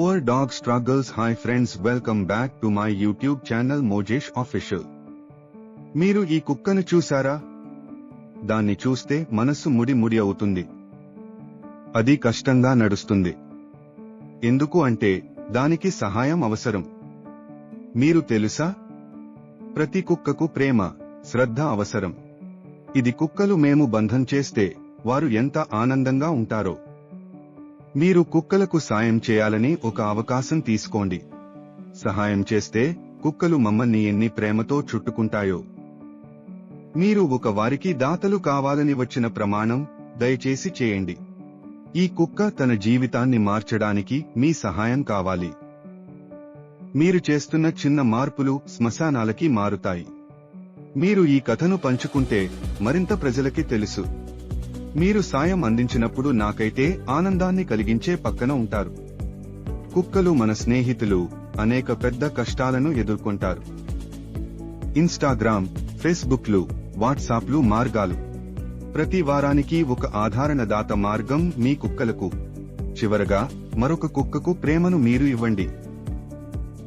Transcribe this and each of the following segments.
Poor Dog Struggles Hi friends welcome back to my YouTube channel Mojesh Official. మీరు ఈ కుక్కను చూసారా? దాన్ని చూస్తే మనస్సు ముడి ముడి అవుతుంది. అది కష్టంగా నడుస్తుంది. ఎందుకు అంటే దానికి సహాయం అవసరం. మీరు తెలుసా? ప్రతి కుక్కకు ప్రేమ శ్రద్ధ అవసరం. ఇది కుక్కలు మేము బంధం చేస్తే వారు ఎంత ఆనందంగా ఉంటారో. మీరు కుక్కలకు సాయం చేయాలని ఒక అవకాశం తీసుకోండి. సహాయం చేస్తే కుక్కలు మమ్మల్ని ఎన్ని ప్రేమతో చుట్టుకుంటాయో. మీరు ఒక వారికి దాతలు కావాలని వచ్చిన ప్రమాణం దయచేసి చేయండి. ఈ కుక్క తన జీవితాన్ని మార్చడానికి మీ సహాయం కావాలి. మీరు చేస్తున్న చిన్న మార్పులు శ్మశానాలకి మారుతాయి. మీరు ఈ కథను పంచుకుంటే మరింత ప్రజలకి తెలుసు. మీరు సాయం అందించినప్పుడు నాకైతే ఆనందాన్ని కలిగించే పక్కన ఉంటారు. కుక్కలు మన స్నేహితులు అనేక పెద్ద కష్టాలను ఎదుర్కొంటారు. ఇన్స్టాగ్రామ్ ఫేస్బుక్లు వాట్సాప్లు మార్గాలు. ప్రతి వారానికి ఒక ఆధారణదాత మార్గం మీ కుక్కలకు. చివరగా మరొక కుక్కకు ప్రేమను మీరు ఇవ్వండి.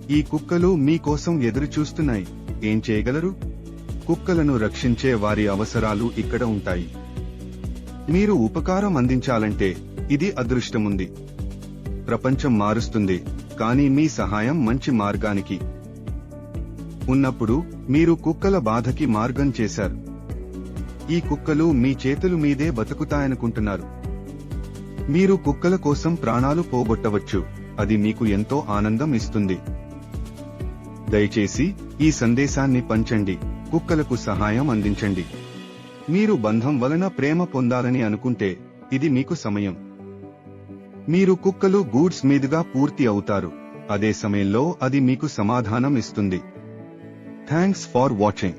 ఈ కుక్కలు మీకోసం ఎదురుచూస్తున్నాయి. ఏం చేయగలరు? కుక్కలను రక్షించే వారి అవసరాలు ఇక్కడ ఉంటాయి. మీరు ఉపకారం అందించాలంటే ఇది అదృష్టముంది. ప్రపంచం మారుస్తుంది కానీ మీ సహాయం మంచి మార్గానికి. ఉన్నప్పుడు మీరు కుక్కల బాధకి మార్గం చేశారు. ఈ కుక్కలు మీ చేతులు మీదే బతుకుతాయనుకుంటున్నారు. మీరు కుక్కల కోసం ప్రాణాలు పోగొట్టవచ్చు అది మీకు ఎంతో ఆనందం ఇస్తుంది. దయచేసి ఈ సందేశాన్ని పంచండి కుక్కలకు సహాయం అందించండి. మీరు బంధం వలన ప్రేమ పొందాలని అనుకుంటే ఇది మీకు సమయం. మీరు కుక్కలు గూడ్స్ మీదుగా పూర్తి అవుతారు. అదే సమయంలో అది మీకు సమాధానం ఇస్తుంది. Thanks far watching